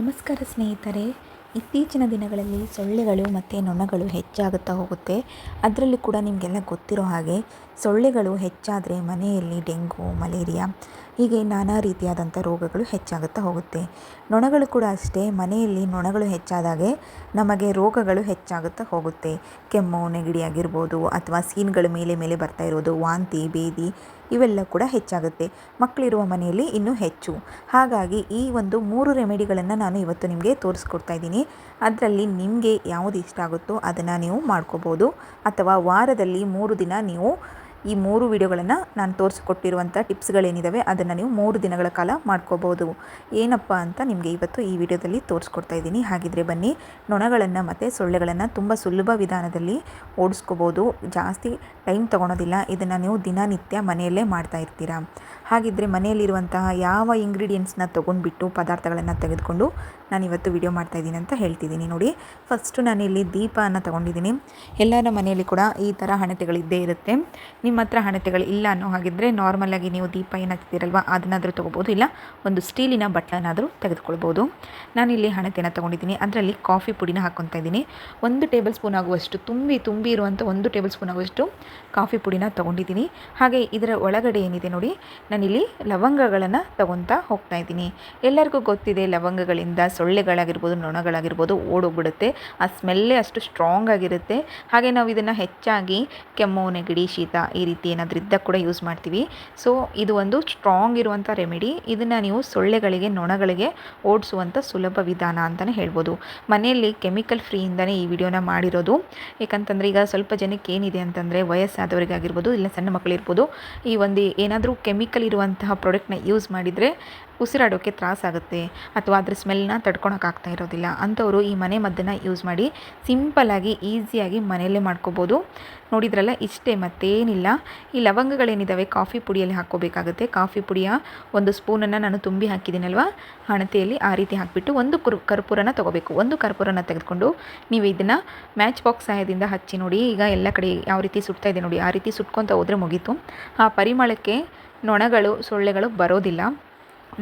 ನಮಸ್ಕಾರ ಸ್ನೇಹಿತರೆ. ಇತ್ತೀಚಿನ ದಿನಗಳಲ್ಲಿ ಸೊಳ್ಳೆಗಳು ಮತ್ತು ನೊಣಗಳು ಹೆಚ್ಚಾಗುತ್ತಾ ಹೋಗುತ್ತೆ. ಅದರಲ್ಲಿ ಕೂಡ ನಿಮಗೆಲ್ಲ ಗೊತ್ತಿರೋ ಹಾಗೆ ಸೊಳ್ಳೆಗಳು ಹೆಚ್ಚಾದರೆ ಮನೆಯಲ್ಲಿ ಡೆಂಗು, ಮಲೇರಿಯಾ, ಹೀಗೆ ನಾನಾ ರೀತಿಯಾದಂಥ ರೋಗಗಳು ಹೆಚ್ಚಾಗುತ್ತಾ ಹೋಗುತ್ತೆ. ನೊಣಗಳು ಕೂಡ ಅಷ್ಟೇ, ಮನೆಯಲ್ಲಿ ನೊಣಗಳು ಹೆಚ್ಚಾದಾಗೆ ನಮಗೆ ರೋಗಗಳು ಹೆಚ್ಚಾಗುತ್ತಾ ಹೋಗುತ್ತೆ. ಕೆಮ್ಮು, ನೆಗಡಿ ಆಗಿರ್ಬೋದು ಅಥವಾ ಸೀನ್ಗಳ ಮೇಲೆ ಮೇಲೆ ಬರ್ತಾ ಇರೋದು, ವಾಂತಿ ಬೇದಿ ಇವೆಲ್ಲ ಕೂಡ ಹೆಚ್ಚಾಗುತ್ತೆ. ಮಕ್ಕಳಿರುವ ಮನೆಯಲ್ಲಿ ಇನ್ನೂ ಹೆಚ್ಚು. ಹಾಗಾಗಿ ಈ ಒಂದು ಮೂರು ರೆಮಿಡಿಗಳನ್ನು ನಾನು ಇವತ್ತು ನಿಮಗೆ ತೋರಿಸ್ಕೊಡ್ತಾ ಇದ್ದೀನಿ. ಅದರಲ್ಲಿ ನಿಮಗೆ ಯಾವುದು ಇಷ್ಟ ಆಗುತ್ತೋ ಅದನ್ನು ನೀವು ಮಾಡ್ಕೋಬೋದು. ಅಥವಾ ವಾರದಲ್ಲಿ ಮೂರು ದಿನ ನೀವು ಈ ಮೂರು ವಿಡಿಯೋಗಳನ್ನು ನಾನು ತೋರಿಸಿಕೊಟ್ಟಿರುವಂಥ ಟಿಪ್ಸ್ಗಳೇನಿದ್ದಾವೆ ಅದನ್ನು ನೀವು ಮೂರು ದಿನಗಳ ಕಾಲ ಮಾಡ್ಕೋಬೋದು. ಏನಪ್ಪ ಅಂತ ನಿಮಗೆ ಇವತ್ತು ಈ ವಿಡಿಯೋದಲ್ಲಿ ತೋರಿಸ್ಕೊಡ್ತಾ ಇದ್ದೀನಿ. ಹಾಗಿದ್ರೆ ಬನ್ನಿ, ನೊಣಗಳನ್ನು ಮತ್ತು ಸೊಳ್ಳೆಗಳನ್ನು ತುಂಬ ಸುಲಭ ವಿಧಾನದಲ್ಲಿ ಓಡಿಸ್ಕೋಬೋದು. ಜಾಸ್ತಿ ಟೈಮ್ ತೊಗೊಳೋದಿಲ್ಲ, ಇದನ್ನು ನೀವು ದಿನನಿತ್ಯ ಮನೆಯಲ್ಲೇ ಮಾಡ್ತಾ ಇರ್ತೀರ? ಹಾಗಿದ್ರೆ ಮನೆಯಲ್ಲಿರುವಂತಹ ಯಾವ ಇಂಗ್ರೀಡಿಯೆಂಟ್ಸ್ನ ತೊಗೊಂಡ್ಬಿಟ್ಟು ಪದಾರ್ಥಗಳನ್ನು ತೆಗೆದುಕೊಂಡು ನಾನು ಇವತ್ತು ವಿಡಿಯೋ ಮಾಡ್ತಾ ಇದ್ದೀನಿ ಅಂತ ಹೇಳ್ತಿದ್ದೀನಿ. ನೋಡಿ ಫಸ್ಟು ನಾನು ಇಲ್ಲಿ ದೀಪವನ್ನು ತೊಗೊಂಡಿದ್ದೀನಿ. ಎಲ್ಲರ ಮನೆಯಲ್ಲಿ ಕೂಡ ಈ ಥರ ಹಣತೆಗಳಿದ್ದೇ ಇರುತ್ತೆ. ನಿಮ್ಮ ಹತ್ರ ಹಣತೆಗಳು ಇಲ್ಲ ಅನ್ನೋ ಹಾಗಿದ್ದರೆ ನಾರ್ಮಲಾಗಿ ನೀವು ದೀಪ ಏನು ಹಚ್ತೀರಲ್ವ ಅದನ್ನಾದರೂ ತೊಗೋಬೋದು. ಇಲ್ಲ, ಒಂದು ಸ್ಟೀಲಿನ ಬಟ್ಟನಾದರೂ ತೆಗೆದುಕೊಳ್ಬೋದು. ನಾನಿಲ್ಲಿ ಹಣತೆನ ತೊಗೊಂಡಿದ್ದೀನಿ. ಅದರಲ್ಲಿ ಕಾಫಿ ಪುಡಿನ ಹಾಕ್ಕೊತಾ ಇದ್ದೀನಿ. ಒಂದು ಟೇಬಲ್ ಸ್ಪೂನ್ ಆಗುವಷ್ಟು, ತುಂಬಿ ತುಂಬಿ ಇರುವಂಥ ಒಂದು ಟೇಬಲ್ ಸ್ಪೂನ್ ಆಗುವಷ್ಟು ಕಾಫಿ ಪುಡಿನ ತೊಗೊಂಡಿದ್ದೀನಿ. ಹಾಗೆ ಇದರ ಒಳಗಡೆ ಏನಿದೆ ನೋಡಿ, ನಾನಿಲ್ಲಿ ಲವಂಗಗಳನ್ನು ತೊಗೊತಾ ಹೋಗ್ತಾ ಇದ್ದೀನಿ. ಎಲ್ಲರಿಗೂ ಗೊತ್ತಿದೆ ಲವಂಗಗಳಿಂದ ಸೊಳ್ಳೆಗಳಾಗಿರ್ಬೋದು, ನೊಣಗಳಾಗಿರ್ಬೋದು ಓಡೋಗ್ಬಿಡುತ್ತೆ. ಆ ಸ್ಮೆಲ್ಲೇ ಅಷ್ಟು ಸ್ಟ್ರಾಂಗ್ ಆಗಿರುತ್ತೆ. ಹಾಗೆ ನಾವು ಇದನ್ನು ಹೆಚ್ಚಾಗಿ ಕೆಮ್ಮು, ನೆಗಡಿ, ಶೀತ ಈ ರೀತಿ ಏನಾದರೂ ಇದ್ದಾಗ ಕೂಡ ಯೂಸ್ ಮಾಡ್ತೀವಿ. ಸೊ ಇದು ಒಂದು ಸ್ಟ್ರಾಂಗ್ ಇರುವಂಥ ರೆಮಿಡಿ ಇದನ್ನು ನೀವು ಸೊಳ್ಳೆಗಳಿಗೆ, ನೊಣಗಳಿಗೆ ಓಡಿಸುವಂಥ ಸುಲಭ ವಿಧಾನ ಅಂತಲೇ ಹೇಳ್ಬೋದು. ಮನೆಯಲ್ಲಿ ಕೆಮಿಕಲ್ ಫ್ರೀಯಿಂದನೇ ಈ ವಿಡಿಯೋನ ಮಾಡಿರೋದು. ಯಾಕಂತಂದರೆ ಈಗ ಸ್ವಲ್ಪ ಜನಕ್ಕೆ ಏನಿದೆ ಅಂತಂದರೆ ವಯಸ್ಸಾದವರಿಗಾಗಿರ್ಬೋದು, ಇಲ್ಲ ಸಣ್ಣ ಮಕ್ಕಳಿರ್ಬೋದು ಈ ಒಂದು ಏನಾದರೂ ಕೆಮಿಕಲ್ ಇರುವಂತಹ ಪ್ರಾಡಕ್ಟ್ನ ಯೂಸ್ ಮಾಡಿದರೆ ಉಸಿರಾಡೋಕ್ಕೆ ತ್ರಾಸಾಗುತ್ತೆ ಅಥವಾ ಅದ್ರ ಸ್ಮೆಲ್ನ ತಡ್ಕೊಳಕ್ಕಾಗ್ತಾ ಇರೋದಿಲ್ಲ ಅಂಥವರು ಈ ಮನೆ ಮದ್ದನ್ನು ಯೂಸ್ ಮಾಡಿ ಸಿಂಪಲ್ಲಾಗಿ ಈಸಿಯಾಗಿ ಮನೆಯಲ್ಲೇ ಮಾಡ್ಕೋಬೋದು. ನೋಡಿದ್ರಲ್ಲ, ಇಷ್ಟೇ ಮತ್ತೇನಿಲ್ಲ. ಈ ಲವಂಗಗಳೇನಿದ್ದಾವೆ ಕಾಫಿ ಪುಡಿಯಲ್ಲಿ ಹಾಕ್ಕೋಬೇಕಾಗುತ್ತೆ. ಕಾಫಿ ಪುಡಿಯ ಒಂದು ಸ್ಪೂನನ್ನು ನಾನು ತುಂಬಿ ಹಾಕಿದ್ದೀನಲ್ವ? ಹಣತೆಯಲ್ಲಿ ಆ ರೀತಿ ಹಾಕಿಬಿಟ್ಟು ಒಂದು ಕುರ್, ಕರ್ಪೂರನ ತೊಗೋಬೇಕು. ಒಂದು ಕರ್ಪೂರನ ತೆಗೆದುಕೊಂಡು ನೀವು ಇದನ್ನು ಮ್ಯಾಚ್ ಬಾಕ್ಸ್ ಸಹಾಯದಿಂದ ಹಚ್ಚಿ ನೋಡಿ, ಈಗ ಎಲ್ಲ ಕಡೆ ಯಾವ ರೀತಿ ಸುಡ್ತಾ ಇದೆ ನೋಡಿ, ಆ ರೀತಿ ಸುಟ್ಕೊತ ಹೋದರೆ ಮುಗೀತು. ಆ ಪರಿಮಳಕ್ಕೆ ನೊಣಗಳು, ಸೊಳ್ಳೆಗಳು ಬರೋದಿಲ್ಲ.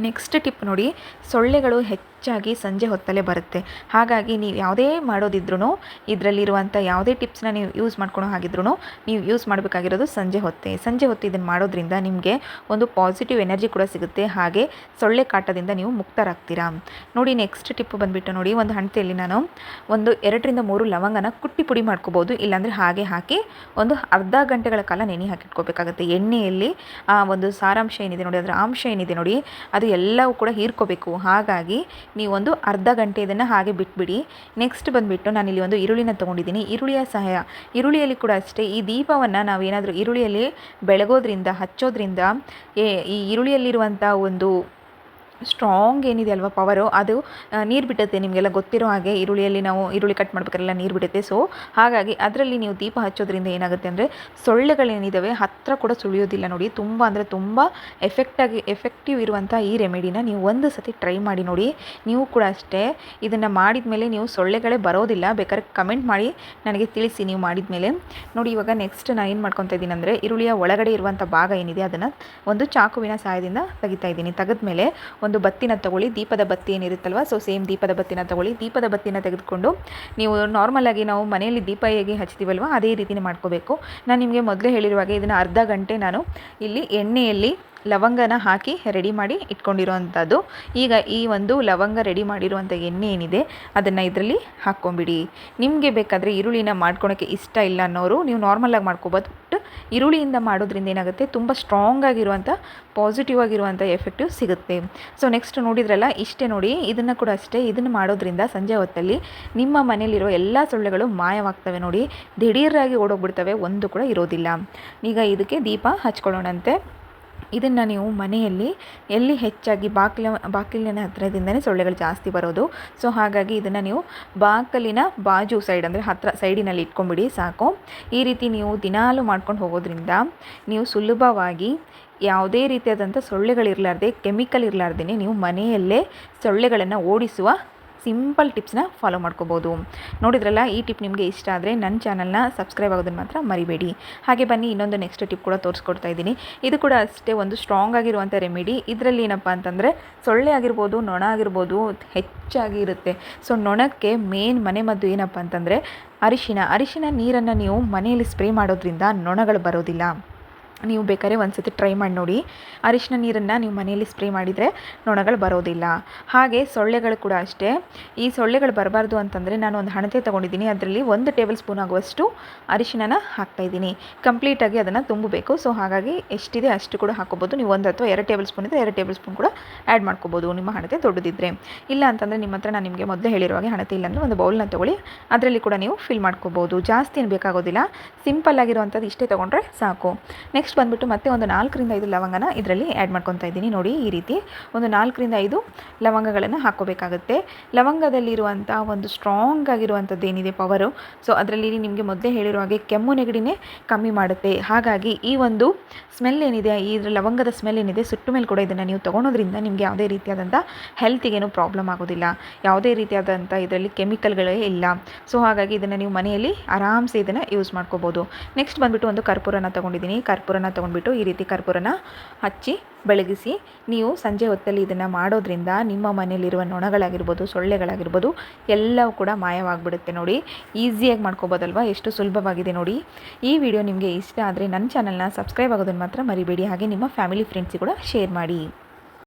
ನೆಕ್ಸ್ಟ್ ಟಿಪ್ ನೋಡಿ ಸೊಳ್ಳೆಗಳು ಹೆಚ್ಚಾಗಿ ಸಂಜೆ ಹೊತ್ತಲ್ಲೇ ಬರುತ್ತೆ. ಹಾಗಾಗಿ ನೀವು ಯಾವುದೇ ಮಾಡೋದಿದ್ರೂ ಇದರಲ್ಲಿರುವಂಥ ಯಾವುದೇ ಟಿಪ್ಸ್ನ ನೀವು ಯೂಸ್ ಮಾಡ್ಕೊಳೋ ಹಾಗಿದ್ರೂ ನೀವು ಯೂಸ್ ಮಾಡಬೇಕಾಗಿರೋದು ಸಂಜೆ ಹೊತ್ತೆ. ಸಂಜೆ ಹೊತ್ತು ಇದನ್ನು ಮಾಡೋದ್ರಿಂದ ನಿಮಗೆ ಒಂದು ಪಾಸಿಟಿವ್ ಎನರ್ಜಿ ಕೂಡ ಸಿಗುತ್ತೆ. ಹಾಗೆ ಸೊಳ್ಳೆ ಕಾಟದಿಂದ ನೀವು ಮುಕ್ತರಾಗ್ತೀರಾ. ನೋಡಿ, ನೆಕ್ಸ್ಟ್ ಟಿಪ್ ಬಂದುಬಿಟ್ಟು ನೋಡಿ, ಒಂದು ಹಣತೆಯಲ್ಲಿ ನಾನು ಒಂದು ಎರಡರಿಂದ ಮೂರು ಲವಂಗನ ಕುಟ್ಟಿ ಪುಡಿ ಮಾಡ್ಕೋಬೋದು. ಇಲ್ಲಾಂದರೆ ಹಾಗೆ ಹಾಕಿ ಒಂದು ಅರ್ಧ ಗಂಟೆಗಳ ಕಾಲ ನೆನೆ ಹಾಕಿಟ್ಕೋಬೇಕಾಗುತ್ತೆ ಎಣ್ಣೆಯಲ್ಲಿ, ಆ ಒಂದು ಸಾರಾಂಶ ಏನಿದೆ ನೋಡಿ, ಅದರ ಅಂಶ ಏನಿದೆ ನೋಡಿ, ಅದು ಎಲ್ಲವೂ ಕೂಡ ಹೀರ್ಕೋಬೇಕು. ಹಾಗಾಗಿ ನೀವು ಒಂದು ಅರ್ಧ ಗಂಟೆ ಇದನ್ನು ಹಾಗೆ ಬಿಟ್ಬಿಡಿ. ನೆಕ್ಸ್ಟ್ ಬಂದುಬಿಟ್ಟು ನಾನಿಲ್ಲಿ ಒಂದು ಈರುಳ್ಳಿನ ತೊಗೊಂಡಿದ್ದೀನಿ. ಈರುಳ್ಳಿಯ ಸಹಾಯ. ಈರುಳ್ಳಿಯಲ್ಲಿ ಕೂಡ ಅಷ್ಟೇ, ಈ ದೀಪವನ್ನು ನಾವೇನಾದರೂ ಈರುಳ್ಳಿಯಲ್ಲಿ ಬೆಳಗೋದ್ರಿಂದ, ಹಚ್ಚೋದ್ರಿಂದ ಈ ಈರುಳ್ಳಿಯಲ್ಲಿರುವಂಥ ಒಂದು ಸ್ಟ್ರಾಂಗ್ ಏನಿದೆ ಅಲ್ವಾ ಪವರು ಅದು ನೀರು ಬಿಡುತ್ತೆ ನಿಮಗೆಲ್ಲ ಗೊತ್ತಿರೋ ಹಾಗೆ ಈರುಳ್ಳಿಯಲ್ಲಿ ನಾವು ಈರುಳ್ಳಿ ಕಟ್ ಮಾಡ್ಬೇಕಾರೆಲ್ಲ ನೀರು ಬಿಡುತ್ತೆ. ಸೊ ಹಾಗಾಗಿ ಅದರಲ್ಲಿ ನೀವು ದೀಪ ಹಚ್ಚೋದ್ರಿಂದ ಏನಾಗುತ್ತೆ ಅಂದರೆ ಸೊಳ್ಳೆಗಳೇನಿದ್ದಾವೆ ಹತ್ತಿರ ಕೂಡ ಸುಳಿಯೋದಿಲ್ಲ ನೋಡಿ. ತುಂಬ ಅಂದರೆ ತುಂಬ ಎಫೆಕ್ಟಾಗಿ ಎಫೆಕ್ಟಿವ್ ಇರುವಂಥ ಈ ರೆಮಿಡಿನ ನೀವು ಒಂದು ಸತಿ ಟ್ರೈ ಮಾಡಿ ನೋಡಿ. ನೀವು ಕೂಡ ಅಷ್ಟೇ ಇದನ್ನು ಮಾಡಿದ ಮೇಲೆ ನೀವು ಸೊಳ್ಳೆಗಳೇ ಬರೋದಿಲ್ಲ. ಬೇಕಾದ್ರೆ ಕಮೆಂಟ್ ಮಾಡಿ, ನನಗೆ ತಿಳಿಸಿ ನೀವು ಮಾಡಿದ ಮೇಲೆ ನೋಡಿ, ಇವಾಗ ನೆಕ್ಸ್ಟ್ ನಾನು ಏನು ಮಾಡ್ಕೊತಾ ಇದ್ದೀನಿ ಅಂದರೆ ಈರುಳ್ಳಿಯ ಒಳಗಡೆ ಇರುವಂಥ ಭಾಗ ಏನಿದೆ, ಅದನ್ನು ಒಂದು ಚಾಕುವಿನ ಸಹಾಯದಿಂದ ತೆಗಿತಾ ಇದ್ದೀನಿ. ತೆಗೆದ ಮೇಲೆ ಒಂದು ಬತ್ತಿನ ತಗೊಳ್ಳಿ, ದೀಪದ ಬತ್ತಿ ಏನಿರುತ್ತಲ್ವ ಸೊ ಸೇಮ್ ದೀಪದ ಬತ್ತಿನ ತಗೊಳ್ಳಿ. ದೀಪದ ಬತ್ತಿನ ತೆಗೆದುಕೊಂಡು ನೀವು ನಾರ್ಮಲಾಗಿ ನಾವು ಮನೆಯಲ್ಲಿ ದೀಪ ಹೇಗೆ ಹಚ್ತೀವಲ್ವ, ಅದೇ ರೀತಿನೇ ಮಾಡ್ಕೋಬೇಕು. ನಾನು ನಿಮಗೆ ಮೊದಲೇ ಹೇಳಿರುವಾಗ ಇದನ್ನು ಅರ್ಧ ಗಂಟೆ ನಾನು ಇಲ್ಲಿ ಎಣ್ಣೆಯಲ್ಲಿ ಲವಂಗನ ಹಾಕಿ ರೆಡಿ ಮಾಡಿ ಇಟ್ಕೊಂಡಿರುವಂಥದ್ದು ಈಗ ಈ ಒಂದು ಲವಂಗ ರೆಡಿ ಮಾಡಿರುವಂಥ ಎಣ್ಣೆ ಏನಿದೆ, ಅದನ್ನು ಇದರಲ್ಲಿ ಹಾಕ್ಕೊಂಬಿಡಿ. ನಿಮಗೆ ಬೇಕಾದರೆ ಈರುಳ್ಳಿನ ಮಾಡ್ಕೊಳೋಕ್ಕೆ ಇಷ್ಟ ಇಲ್ಲ ಅನ್ನೋರು ನೀವು ನಾರ್ಮಲಾಗಿ ಮಾಡ್ಕೋಬೋದು. ಬಟ್ ಈರುಳ್ಳಿಯಿಂದ ಮಾಡೋದ್ರಿಂದ ಏನಾಗುತ್ತೆ? ತುಂಬ ಸ್ಟ್ರಾಂಗ್ ಆಗಿರುವಂಥ ಪಾಸಿಟಿವ್ ಆಗಿರುವಂಥ ಎಫೆಕ್ಟಿವ್ ಸಿಗುತ್ತೆ. ಸೊ ನೆಕ್ಸ್ಟ್ ನೋಡಿದ್ರಲ್ಲ, ಇಷ್ಟೇ ನೋಡಿ, ಇದನ್ನು ಕೂಡ ಅಷ್ಟೇ, ಇದನ್ನು ಮಾಡೋದ್ರಿಂದ ಸಂಜೆ ಹೊತ್ತಲ್ಲಿ ನಿಮ್ಮ ಮನೆಯಲ್ಲಿರೋ ಎಲ್ಲ ಸೊಳ್ಳೆಗಳು ಮಾಯವಾಗ್ತವೆ ನೋಡಿ, ದಿಢೀರಾಗಿ ಓಡೋಗ್ಬಿಡ್ತವೆ, ಒಂದು ಕೂಡ ಇರೋದಿಲ್ಲ. ಈಗ ಇದಕ್ಕೆ ದೀಪ ಹಚ್ಕೊಳ್ಳೋಣಂತೆ. ಇದನ್ನು ನೀವು ಮನೆಯಲ್ಲಿ ಎಲ್ಲಿ ಹೆಚ್ಚಾಗಿ ಬಾಗಿಲ ಬಾಗಿಲಿನ ಹತ್ತಿರದಿಂದನೇ ಸೊಳ್ಳೆಗಳು ಜಾಸ್ತಿ ಬರೋದು. ಸೊ, ಹಾಗಾಗಿ ಇದನ್ನು ನೀವು ಬಾಕಲಿನ ಬಾಜು ಸೈಡ್ ಅಂದರೆ ಹತ್ತಿರ ಸೈಡಿನಲ್ಲಿ ಇಟ್ಕೊಂಡ್ಬಿಡಿ, ಸಾಕು. ಈ ರೀತಿ ನೀವು ದಿನಾಲು ಮಾಡ್ಕೊಂಡು ಹೋಗೋದ್ರಿಂದ ನೀವು ಸುಲಭವಾಗಿ ಯಾವುದೇ ರೀತಿಯಾದಂಥ ಸೊಳ್ಳೆಗಳಿರಲಾರ್ದೆ, ಕೆಮಿಕಲ್ ಇರಲಾರ್ದೇ ನೀವು ಮನೆಯಲ್ಲೇ ಸೊಳ್ಳೆಗಳನ್ನು ಓಡಿಸುವ ಸಿಂಪಲ್ ಟಿಪ್ಸ್ನ ಫಾಲೋ ಮಾಡ್ಕೋಬೋದು. ನೋಡಿದ್ರಲ್ಲ, ಈ ಟಿಪ್ ನಿಮಗೆ ಇಷ್ಟ ಆದರೆ ನನ್ನ ಚಾನಲ್ನ ಸಬ್ಸ್ಕ್ರೈಬ್ ಆಗೋದನ್ನು ಮಾತ್ರ ಮರಿಬೇಡಿ. ಹಾಗೆ ಬನ್ನಿ, ಇನ್ನೊಂದು ನೆಕ್ಸ್ಟ್ ಟಿಪ್ ಕೂಡ ತೋರಿಸ್ಕೊಡ್ತಾ ಇದ್ದೀನಿ. ಇದು ಕೂಡ ಅಷ್ಟೇ ಒಂದು ಸ್ಟ್ರಾಂಗ್ ಆಗಿರುವಂಥ ರೆಮಿಡಿ ಇದರಲ್ಲಿ ಏನಪ್ಪ ಅಂತಂದರೆ, ಸೊಳ್ಳೆ ಆಗಿರ್ಬೋದು, ನೊಣ ಆಗಿರ್ಬೋದು, ಹೆಚ್ಚಾಗಿ ಇರುತ್ತೆ. ಸೊ ನೊಣಕ್ಕೆ ಮೇನ್ ಮನೆಮದ್ದು ಏನಪ್ಪ ಅಂತಂದರೆ ಅರಿಶಿನ ಅರಿಶಿನ ನೀರನ್ನು ನೀವು ಮನೆಯಲ್ಲಿ ಸ್ಪ್ರೇ ಮಾಡೋದ್ರಿಂದ ನೊಣಗಳು ಬರೋದಿಲ್ಲ. ನೀವು ಬೇಕಾದ್ರೆ ಒಂದು ಸತಿ ಟ್ರೈ ಮಾಡಿ ನೋಡಿ. ಅರಿಶಿನ ನೀರನ್ನು ನೀವು ಮನೆಯಲ್ಲಿ ಸ್ಪ್ರೇ ಮಾಡಿದರೆ ನೊಣಗಳು ಬರೋದಿಲ್ಲ. ಹಾಗೆ ಸೊಳ್ಳೆಗಳು ಕೂಡ ಅಷ್ಟೇ. ಈ ಸೊಳ್ಳೆಗಳು ಬರಬಾರ್ದು ಅಂತಂದರೆ ನಾನು ಒಂದು ಹಣತೆ ತೊಗೊಂಡಿದ್ದೀನಿ. ಅದರಲ್ಲಿ ಒಂದು ಟೇಬಲ್ ಸ್ಪೂನ್ ಆಗುವಷ್ಟು ಅರಿಶಿನ ಹಾಕ್ತಾಯಿದ್ದೀನಿ ಕಂಪ್ಲೀಟಾಗಿ ಅದನ್ನು ತುಂಬಬೇಕು. ಸೊ ಹಾಗಾಗಿ ಎಷ್ಟಿದೆ ಅಷ್ಟು ಕೂಡ ಹಾಕೋಬೋದು. ನೀವು ಒಂದು ಅಥವಾ ಎರಡು ಟೇಬಲ್ ಸ್ಪೂನ್ ಇದ್ದರೆ ಎರಡು ಟೇಬಲ್ ಸ್ಪೂನ್ ಕೂಡ ಆ್ಯಡ್ ಮಾಡ್ಕೋಬೋದು ನಿಮ್ಮ ಹಣತೆ ದೊಡ್ಡದಿದ್ದರೆ ಇಲ್ಲ ಅಂತಂದರೆ ನಿಮ್ಮ ಹತ್ರ ನಾನು ನಿಮಗೆ ಮೊದಲೇ ಹೇಳಿರೋ ಹಾಗೆ ಹಣತೆ ಇಲ್ಲಾಂದರೆ ಒಂದು ಬೌಲ್ನ ತೊಗೊಳ್ಳಿ. ಅದರಲ್ಲಿ ಕೂಡ ನೀವು ಫಿಲ್ ಮಾಡ್ಕೋಬೋದು. ಜಾಸ್ತಿ ಏನು ಬೇಕಾಗೋದಿಲ್ಲ. ಸಿಂಪಲ್ ಆಗಿರುವಂಥದ್ದು ಇಷ್ಟೇ ತೊಗೊಂಡ್ರೆ ಸಾಕು. ನೆಕ್ಸ್ಟ್ ನೆಕ್ಸ್ಟ್ ಬಂದುಬಿಟ್ಟು ಮತ್ತೆ ಒಂದು ನಾಲ್ಕರಿಂದ ಐದು ಲವಂಗನ ಇದರಲ್ಲಿ ಆ್ಯಡ್ ಮಾಡ್ಕೊತಾ ಇದ್ದೀನಿ. ನೋಡಿ, ಈ ರೀತಿ ಒಂದು ನಾಲ್ಕರಿಂದ ಐದು ಲವಂಗಗಳನ್ನು ಹಾಕೋಬೇಕಾಗುತ್ತೆ ಲವಂಗದಲ್ಲಿರುವಂಥ ಒಂದು ಸ್ಟ್ರಾಂಗ್ ಆಗಿರುವಂಥದ್ದು ಏನಿದೆ ಪವರು ಸೊ ಅದರಲ್ಲಿ ನಿಮಗೆ ಮೊದಲೇ ಹೇಳಿರೋ ಹಾಗೆ ಕೆಮ್ಮು ನೆಗಡಿನೇ ಕಮ್ಮಿ ಮಾಡುತ್ತೆ. ಹಾಗಾಗಿ ಈ ಒಂದು ಸ್ಮೆಲ್ ಏನಿದೆ, ಈ ಲವಂಗದ ಸ್ಮೆಲ್ ಏನಿದೆ, ಸುಟ್ಟು ಮೇಲೆ ಕೂಡ ಇದನ್ನು ನೀವು ತೊಗೊಳೋದ್ರಿಂದ ನಿಮಗೆ ಯಾವುದೇ ರೀತಿಯಾದಂಥ ಹೆಲ್ತಿಗೇನು ಪ್ರಾಬ್ಲಮ್ ಆಗೋದಿಲ್ಲ. ಯಾವುದೇ ರೀತಿಯಾದಂಥ ಇದರಲ್ಲಿ ಕೆಮಿಕಲ್ಗಳೇ ಇಲ್ಲ. ಸೊ ಹಾಗಾಗಿ ಇದನ್ನು ನೀವು ಮನೆಯಲ್ಲಿ ಆರಾಮ್ಸೆ ಇದನ್ನು ಯೂಸ್ ಮಾಡ್ಕೋಬೋದು. ನೆಕ್ಸ್ಟ್ ಬಂದುಬಿಟ್ಟು ಒಂದು ಕರ್ಪೂರನ ತೊಗೊಂಡಿದ್ದೀನಿ. ಕರ್ಪೂರ ಕರ್ಪೂರನ ತೊಗೊಂಡ್ಬಿಟ್ಟು ಈ ರೀತಿ ಕರ್ಪೂರನ ಹಚ್ಚಿ, ಬೆಳಗಿಸಿ, ನೀವು ಸಂಜೆ ಹೊತ್ತಲ್ಲಿ ಇದನ್ನು ಮಾಡೋದ್ರಿಂದ ನಿಮ್ಮ ಮನೆಯಲ್ಲಿರುವ ನೊಣಗಳಾಗಿರ್ಬೋದು, ಸೊಳ್ಳೆಗಳಾಗಿರ್ಬೋದು, ಎಲ್ಲವೂ ಕೂಡ ಮಾಯವಾಗಿಬಿಡುತ್ತೆ ನೋಡಿ. ಈಸಿಯಾಗಿ ಮಾಡ್ಕೋಬೋದಲ್ವಾ? ಎಷ್ಟು ಸುಲಭವಾಗಿದೆ ನೋಡಿ. ಈ ವಿಡಿಯೋ ನಿಮಗೆ ಇಷ್ಟ ಆದರೆ ನನ್ನ ಚಾನಲ್ನ ಸಬ್ಸ್ಕ್ರೈಬ್ ಆಗೋದನ್ನು ಮಾತ್ರ ಮರಿಬೇಡಿ. ಹಾಗೆ ನಿಮ್ಮ ಫ್ಯಾಮಿಲಿ ಫ್ರೆಂಡ್ಸಿಗೆ ಕೂಡ ಶೇರ್ ಮಾಡಿ.